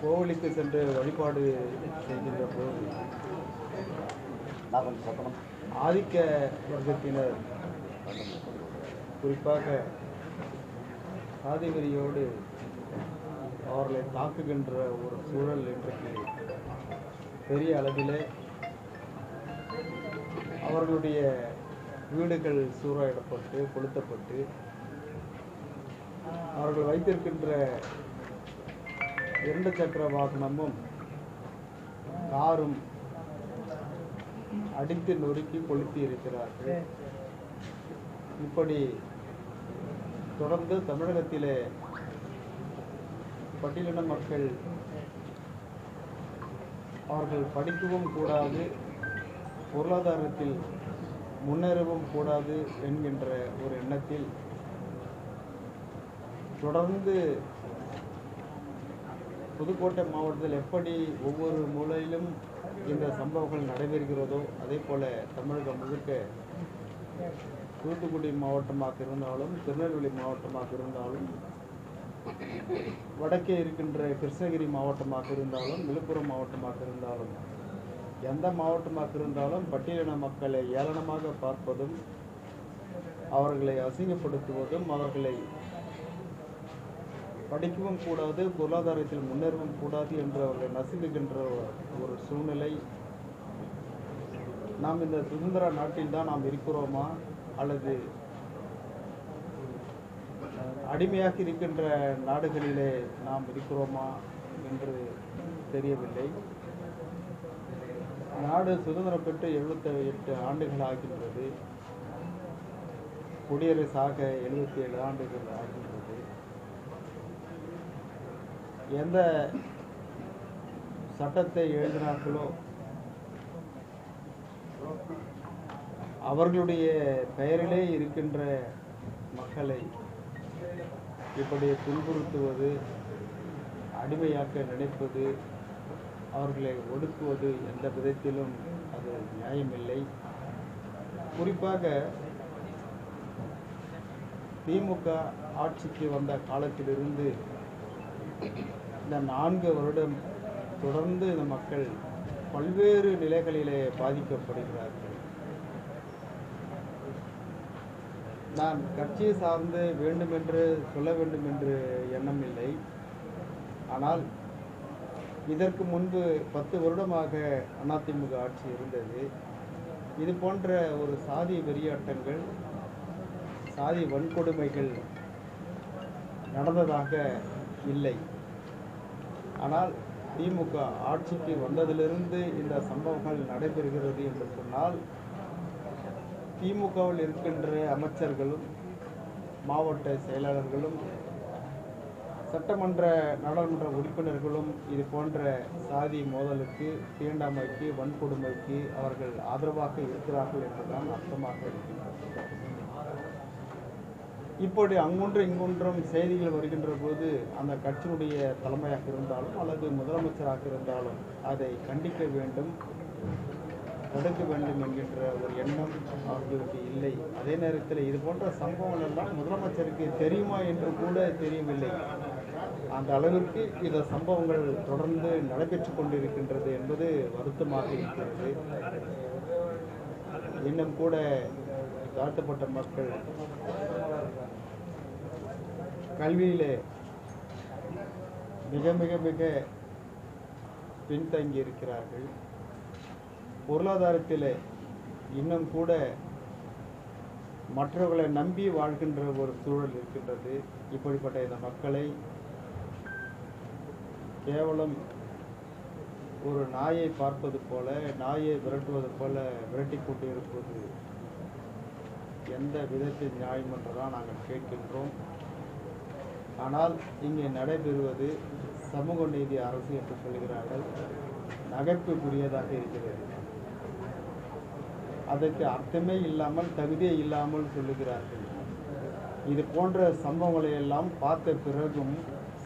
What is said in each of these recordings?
கோவிலுக்கு சென்று வழிபாடு செய்கின்ற போது ஆதிக்க வர்க்கத்தினர் குறிப்பாக சாதிவெறியோடு அவர்களை தாக்குகின்ற ஒரு சூழல் இன்றைக்கு பெரிய அளவிலே அவர்களுடைய வீடுகள் சூறாயிடப்பட்டு கொளுத்தப்பட்டு அவர்கள் வைத்திருக்கின்ற இரண்டு சக்கர வாகனமும் காரும் அடித்து நொறுக்கி கொளுத்தி இருக்கிறார்கள். இப்படி தொடர்ந்து தமிழகத்திலே பட்டியலின மக்கள் அவர்கள் படிக்கவும் கூடாது பொருளாதாரத்தில் முன்னேறவும் கூடாது என்கின்ற ஒரு எண்ணத்தில் தொடர்ந்து புதுக்கோட்டை மாவட்டத்தில் எப்படி ஒவ்வொரு மூலையிலும் இந்த சம்பவங்கள் நடைபெறுகிறதோ அதே போல் தமிழகம் முழுக்க தூத்துக்குடி மாவட்டமாக இருந்தாலும் திருநெல்வேலி மாவட்டமாக இருந்தாலும் வடக்கே இருக்கின்ற கிருஷ்ணகிரி மாவட்டமாக இருந்தாலும் விழுப்புரம் மாவட்டமாக இருந்தாலும் எந்த மாவட்டமாக இருந்தாலும் பட்டியலின மக்களை ஏளனமாக பார்ப்பதும் அவர்களை அசிங்கப்படுத்துவதும் அவர்களை படிக்கவும் கூடாது பொருளாதாரத்தில் முன்னேறவும் கூடாது என்று அவர்களை நசுங்குகின்ற ஒரு சூழ்நிலை. நாம் இந்த சுதந்திர நாட்டில் தான் நாம் இருக்கிறோமா? அல்லது அடிமையாக இருக்கின்ற நாடுகளிலே நாம் இருக்கிறோமா என்று தெரியவில்லை. நாடு சுதந்திரம் பெற்று எழுபத்தி எட்டு ஆண்டுகள் ஆகின்றது. குடியரசாக எழுபத்தி ஏழு ஆண்டுகள் ஆகின்றது. எந்த சட்டத்தை எழுதினார்களோ அவர்களுடைய பெயரிலே இருக்கின்ற மக்களை இப்படி துன்புறுத்துவது அடிமையாக்க நினைப்பது அவர்களை ஒடுக்குவது எந்த விதத்திலும் அது நியாயமில்லை. குறிப்பாக திமுக ஆட்சிக்கு வந்த காலத்திலிருந்து இந்த நான்கு வருடம் தொடர்ந்து இந்த மக்கள் பல்வேறு நிலைகளிலே பாதிக்கப்படுகிறார்கள். நான் கட்சியை சார்ந்து வேண்டுமென்று சொல்ல வேண்டும் என்று எண்ணம் இல்லை. ஆனால் இதற்கு முன்பு பத்து வருடமாக அதிமுக ஆட்சி இருந்தது. இது போன்ற ஒரு சாதி வெறியாட்டங்கள் சாதி வன்கொடுமைகள் நடந்ததாக இல்லை. ஆனால் திமுக ஆட்சிக்கு வந்ததிலிருந்து இந்த சம்பவங்கள் நடைபெறுகிறது என்று சொன்னால் திமுகவில் இருக்கின்ற அமைச்சர்களும் மாவட்ட செயலாளர்களும் சட்டமன்ற நாடாளுமன்ற உறுப்பினர்களும் இது போன்ற சாதி மோதலுக்கு தீண்டாமைக்கு வன்கொடுமைக்கு அவர்கள் ஆதரவாக இருக்கிறார்கள் என்றுதான் அர்த்தமாக இருக்கிறது. இப்படி அங்குன்றும் இங்குன்றும் செய்திகள் வருகின்ற போது அந்த கட்சியினுடைய தலைமையாக இருந்தாலும் அல்லது முதலமைச்சராக இருந்தாலும் அதை கண்டிக்க வேண்டும் தடுக்க வேண்டும் என்கின்ற ஒரு எண்ணம் அவர்களுக்கு இல்லை. அதே நேரத்தில் இது போன்ற சம்பவங்கள் எல்லாம் முதலமைச்சருக்கு தெரியுமா என்று கூட தெரியவில்லை. அந்த அளவிற்கு இந்த சம்பவங்கள் தொடர்ந்து நடைபெற்று கொண்டிருக்கின்றது என்பது வருத்தமாக இருக்கிறது. இன்னும் கூட தாழ்த்தப்பட்ட மக்கள் கல்வியிலே மிக மிக மிக பின்தங்கி இருக்கிறார்கள். பொருளாதாரத்தில் இன்னும் கூட மற்றவர்களை நம்பி வாழ்கின்ற ஒரு சூழல் இருக்கின்றது. இப்படிப்பட்ட இந்த மக்களை கேவலம் ஒரு நாயை பார்ப்பது போல நாயை விரட்டுவது போல விரட்டி கொண்டு இருப்பது எந்த விதத்தில் நியாயம் என்றுதான் நாங்கள் கேட்கின்றோம். ஆனால் இங்கே நடைபெறுவது சமூக நீதி அரசு என்று சொல்கிறார்கள். நகைப்புக்குரியதாக இருக்கிறது. அதற்கு அர்த்தமே இல்லாமல் தகுதியே இல்லாமல் சொல்லுகிறார்கள். இது போன்ற சம்பவங்களை எல்லாம் பார்த்த பிறகும்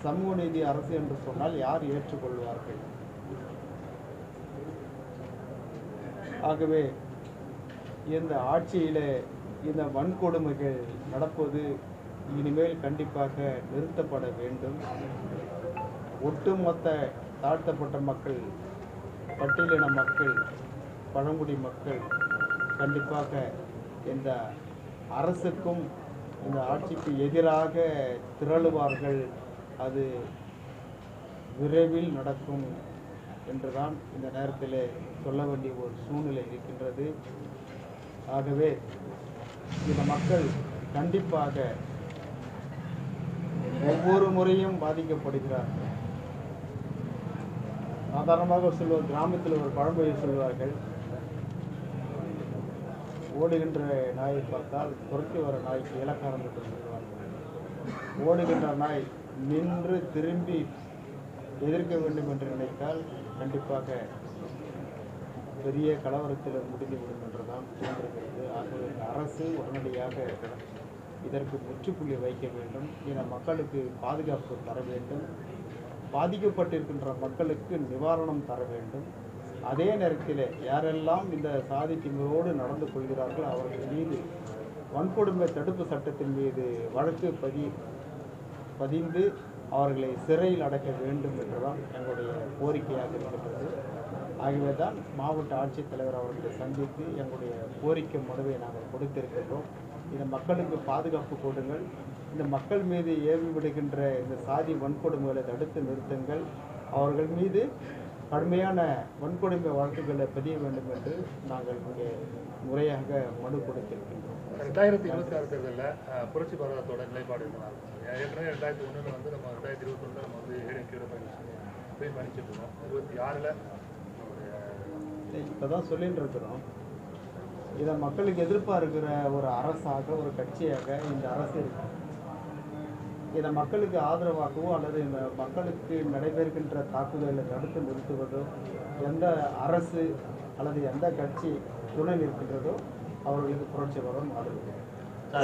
சமூக நீதி அரசு என்று சொன்னால் யார் ஏற்றுக்கொள்வார்கள்? ஆகவே இந்த ஆட்சியிலே இந்த வன்கொடுமைகள் நடப்பது இனிமேல் கண்டிப்பாக நிறுத்தப்பட வேண்டும். ஒட்டுமொத்த தாழ்த்தப்பட்ட மக்கள் பட்டியலின மக்கள் பழங்குடி மக்கள் கண்டிப்பாக இந்த அரசுக்கும் இந்த ஆட்சிக்கு எதிராக திரளுவார்கள். அது விரைவில் நடக்கும் என்றுதான் இந்த நேரத்தில் சொல்ல வேண்டிய ஒரு சூழ்நிலை இருக்கின்றது. ஆகவே இந்த மக்கள் கண்டிப்பாக ஒவ்வொரு முறையும் பாதிக்கப்படுகிறார்கள். சாதாரணமாக சொல்லுவார் கிராமத்தில் ஒரு பழமொழி சொல்வார்கள் ஓடுகின்ற நாயை பார்த்தால் துரத்தி வர நாய்க்கு இலக்காரம் என்று சொல்வார்கள் ஓடுகின்ற நாய் நின்று திரும்பி எதிர்க்க வேண்டும் என்று நினைத்தால் கண்டிப்பாக பெரிய கலவரத்தில் முடிந்துவிடும் என்றுதான் தோன்றுகிறது. ஆகவே அரசு உடனடியாக இதற்கு முற்றுப்புள்ளி வைக்க வேண்டும். என மக்களுக்கு பாதுகாப்பு தர வேண்டும். பாதிக்கப்பட்டிருக்கின்ற மக்களுக்கு நிவாரணம் தர வேண்டும். அதே நேரத்தில் யாரெல்லாம் இந்த சாதி திமிரோடு நடந்து கொள்கிறார்கள் அவர்கள் மீது வன்கொடுமை தடுப்பு சட்டத்தின் மீது வழக்கு பதி பதிந்து அவர்களை சிறையில் அடைக்க வேண்டும் என்றுதான் எங்களுடைய கோரிக்கையாக இருக்கின்றது. ஆகவே தான் மாவட்ட ஆட்சித்தலைவர் அவர்களை சந்தித்து எங்களுடைய கோரிக்கை மனுவை நாங்கள் கொடுத்திருக்கின்றோம். இந்த மக்களுக்கு பாதுகாப்பு கொடுங்கள். இந்த மக்கள் மீது ஏவி விடுகின்ற இந்த சாதி வன்கொடுமைகளை தடுத்து நிறுத்துங்கள். அவர்கள் மீது கடுமையான வன்கொடுமை வழக்குகளை பதிய வேண்டும் என்று நாங்கள் இங்கே முறையாக மனு கொடுத்திருக்கின்றோம். ரெண்டாயிரத்தி இருபத்தி ஆறு தேர்தலில் புரட்சி பாரதத்தோட நிலைப்பாடு ஏற்கனவே ரெண்டாயிரத்தி ஒன்றில் வந்து நம்ம ரெண்டாயிரத்தி இருபத்தி ஒன்றில் நம்ம வந்து ஏடிஎம்கேட போய் பயணிச்சுட்டு இருக்கோம் இருபத்தி ஆறில் இப்போ தான் சொல்லிட்டு இருக்கிறோம். இதை மக்களுக்கு எதிர்ப்பாக இருக்கிற ஒரு அரசாக ஒரு கட்சியாக இந்த அரசு இருக்கு. இதை மக்களுக்கு ஆதரவாகவோ அல்லது இந்த மக்களுக்கு நடைபெறுகின்ற தாக்குதலை தடுத்து நிறுத்துவதோ எந்த அரசு அல்லது எந்த கட்சி துணை நிற்கின்றதோ அவர்களுக்கு புரட்சி வரும் ஆதரவு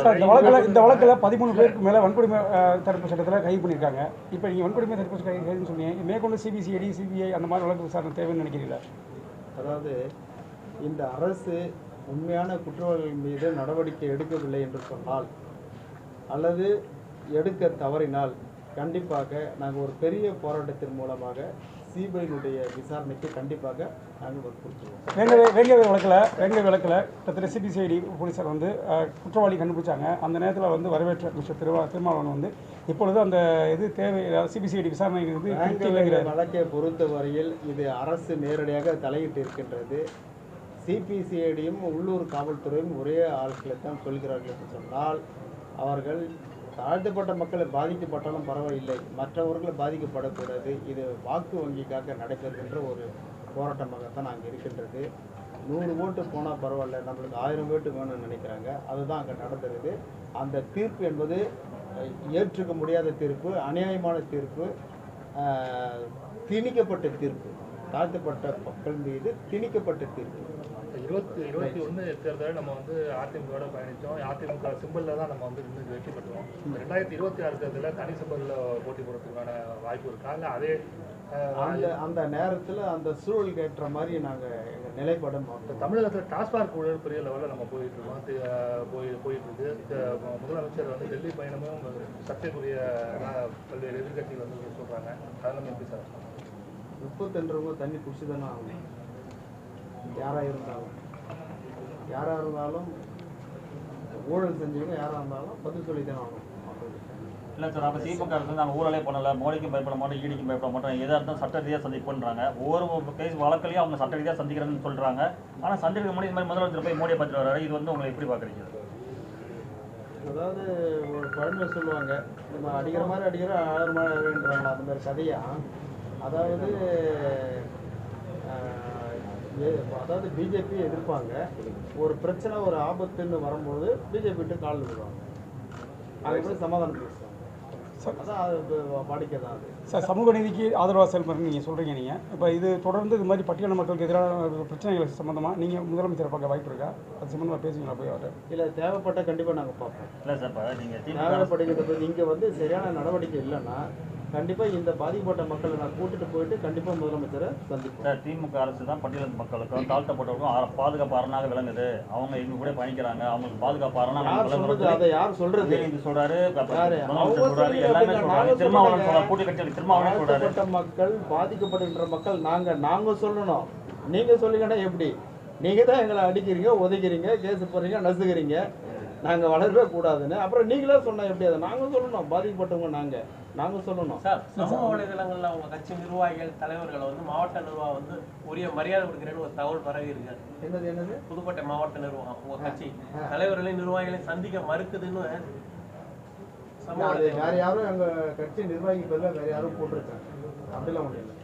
சார் இந்த வழக்கில் இந்த வழக்கில் பதிமூணு பேருக்கு மேலே வன்கொடுமை தடுப்பு சட்டத்தில் கைது பண்ணியிருக்காங்க. இப்போ நீங்கள் வன்கொடுமை தடுப்பு சட்டம் கைதுன்னு சொன்னீங்க. மேற்கொண்டு சிபிசிஐடி சிபிஐ அந்த மாதிரி வழக்கு விசாரணை தேவைன்னு நினைக்கிறீங்களா? அதாவது இந்த அரசு உண்மையான குற்றவாளிகள் மீது நடவடிக்கை எடுக்கவில்லை என்று சொன்னால் அல்லது எடுக்க தவறினால் கண்டிப்பாக நாங்கள் ஒரு பெரிய போராட்டத்தின் மூலமாக சிபிஐனுடைய விசாரணைக்கு கண்டிப்பாக நாங்கள் வற்புறுத்துவோம். வேங்கவே வேங்கவே வழக்கில் வேங்கவே வழக்கில் கிட்டத்தட்ட சிபிசிஐடி போலீஸார் வந்து குற்றவாளி கண்டுபிடிச்சாங்க. அந்த நேரத்தில் வந்து வரவேற்ற மிஸ்டர் திருவா திருமாவளவன் வந்து இப்பொழுது அந்த இது தேவை சிபிசிஐடி விசாரணை வந்து வழக்கை பொறுத்தவரையில் இது அரசு நேரடியாக தலையிட்டு இருக்கின்றது. சிபிசிஐடியும் உள்ளூர் காவல்துறையும் ஒரே ஆட்களை தான் சொல்கிறார்கள் என்று சொன்னால் அவர்கள் தாழ்த்தப்பட்ட மக்களை பாதிக்கப்பட்டாலும் பரவாயில்லை. மற்றவர்களை பாதிக்கப்படக்கூடாது. இது வாக்கு வங்கிக்காக நடைபெறுகின்ற ஒரு போராட்டமாகத்தான் அங்கே இருக்கின்றது. நூறு ஓட்டு போனால் பரவாயில்ல. நம்மளுக்கு ஆயிரம் ஓட்டு வேணும்னு நினைக்கிறாங்க. அதுதான் அங்கே நடந்துருது. அந்த தீர்ப்பு என்பது ஏற்றுக்க முடியாத தீர்ப்பு அநியாயமான தீர்ப்பு திணிக்கப்பட்ட தீர்ப்பு. தாழ்த்தப்பட்ட மக்கள் மீது திணிக்கப்பட்ட தீர்ப்பு. இருபத்தி இருபத்தி ஒன்று தேர்தலில் நம்ம வந்து அதிமுகவோட பயணித்தோம். அதிமுக சிம்பிளில் தான் நம்ம வந்து நின்று வெற்றி பெற்றோம். ரெண்டாயிரத்தி இருபத்தி ஆறு தேர்தலில் தனி சிம்பிளில் போட்டி போடுறதுக்கான வாய்ப்பு இருக்கா? இல்லை அதே அந்த அந்த நேரத்தில் அந்த சூழலுக்கு ஏற்ற மாதிரி நாங்கள் எங்கள் நிலைப்பாடை இப்ப மாற்றோம் தமிழகத்தில் டாஸ்மாக் ஊழல் பெரிய லெவலில் நம்ம போயிட்டு இருக்கோம். போய் போயிட்டு இருக்கு. இந்த முதலமைச்சர் வந்து டெல்லி பயணமும் சர்ச்சைக்குரிய பல்வேறு எதிர்கட்சிகள் வந்து சொல்றாங்க. அதெல்லாம் எப்படி சார்? முப்பத்தெண்டுவங்க தண்ணி குடிச்சு தானே ஆகணும். யாராக இருந்தாலும். யாராக இருந்தாலும் ஊழல் செஞ்சவங்க யாராக இருந்தாலும் பதில் சொல்லி தானே ஆகணும். இல்லை சார் அப்போ திமுக அரசு நாங்கள் ஊழலே பண்ணல மோடிக்கும் பயப்பட மாட்டோம் ஈடிக்கும் பயப்பட மாட்டோம் எதாக இருந்தாலும் சட்ட ரீதியாக சந்திப்போன்றாங்க. ஒவ்வொரு கேஸ் வழக்கிலையும் அவங்க சட்ட ரீதியாக சந்திக்கிறேன்னு சொல்கிறாங்க ஆனால் சந்திக்க முன்னாடி இந்த மாதிரி முதலமைச்சர் போய் மோடியை பார்த்துட்டு வர்றாரு. இது வந்து உங்களை எப்படி பார்க்குறீங்க? அதாவது ஒரு பழமொழி சொல்லுவாங்க நம்ம அடிக்கிற மாதிரி அடிக்கிற ஆறு மாதிரி அந்த மாதிரி கதையா? அதாவது அதாவது பிஜேபி எதிர்ப்பாங்க. ஒரு பிரச்சனை ஒரு ஆபத்துன்னு வரும்போது பிஜேபி விட்டு கால் விடுவாங்க. அதுக்கப்புறம் சமாதானம் பேசுவாங்க? அதான் அது இப்ப வாடிக்கை தான் அது. சார் சமூக நீதிக்கு ஆதரவாக செயல்படுறேன்னு நீங்கள் சொல்கிறீங்க நீங்கள் இப்போ இது தொடர்ந்து இது மாதிரி பட்டியல மக்களுக்கு எதிரான பிரச்சனைகள் சம்மந்தமாக நீங்கள் முதலமைச்சரை பார்க்க வாய்ப்பு இருக்கா? அது சம்மந்தமாக பேசுவீங்களா போய் அவர்கிட்ட? இல்லை தேவைப்பட்ட கண்டிப்பாக நாங்கள் பார்ப்போம். இல்லை சார் நீங்கள் திமுக அரசு தேவைப்படுகிற போது இங்கே வந்து சரியான நடவடிக்கை இல்லைன்னா கண்டிப்பா இந்த பாதிக்கப்பட்ட மக்களை நான் கூட்டிட்டு போயிட்டு கண்டிப்பா முதலமைச்சரை சந்திப்போம். சார் திமுக அரசு தான் பட்டியலின மக்களுக்கும் தாழ்த்தப்பட்டவர்களுக்கும் பாதுகாப்பு அரணாக விளங்குது. அவங்க எங்க கூட பயணிக்கிறாங்க. அவங்களுக்கு பாதுகாப்பு அரணாக அதை யார் சொல்றது? உதயநிதி சொல்றாரு சொல்றாரு எல்லாமே நாங்க திருமாவளவன். சொல்றாரு கூட்டணி கட்சி திருமாவளவன் சொல்றாரு. மக்கள் பாதிக்கப்படுகின்ற மக்கள் நாங்க நாங்க சொல்லணும். நீங்க சொல்லுங்கன்னா எப்படி? நீங்க தான் எங்களை அடிக்கிறீங்க உதைக்கிறீங்க கேஸ் போடுறீங்க நசுக்கிறீங்க. நாங்க வளரவே கூடாதுன்னு. அப்புறம் நீங்களே சொன்னா எப்படி அதை? நாங்க சொல்லணும். பாதிக்கப்பட்டவங்க நாங்க. நாங்க சொல்லணும். சார் சமூக வலைதளங்கள்ல உங்க கட்சி நிர்வாகிகள் தலைவர்களை வந்து மாவட்ட நிர்வாகம் வந்து உரிய மரியாதை கொடுக்குறேன்னு ஒரு தகவல் பரவி இருக்கு. என்னது என்னது? புதுக்கோட்டை மாவட்ட நிர்வாகம் உங்க கட்சி. தலைவர்களையும் நிர்வாகிகளையும் சந்திக்க மறுக்குதுன்னு வேற யாரும் எங்க கட்சி நிர்வாகி பதிலாக வேற யாரும் போட்டிருக்காங்க. அப்படிலாம் ஒண்ணு இல்லை.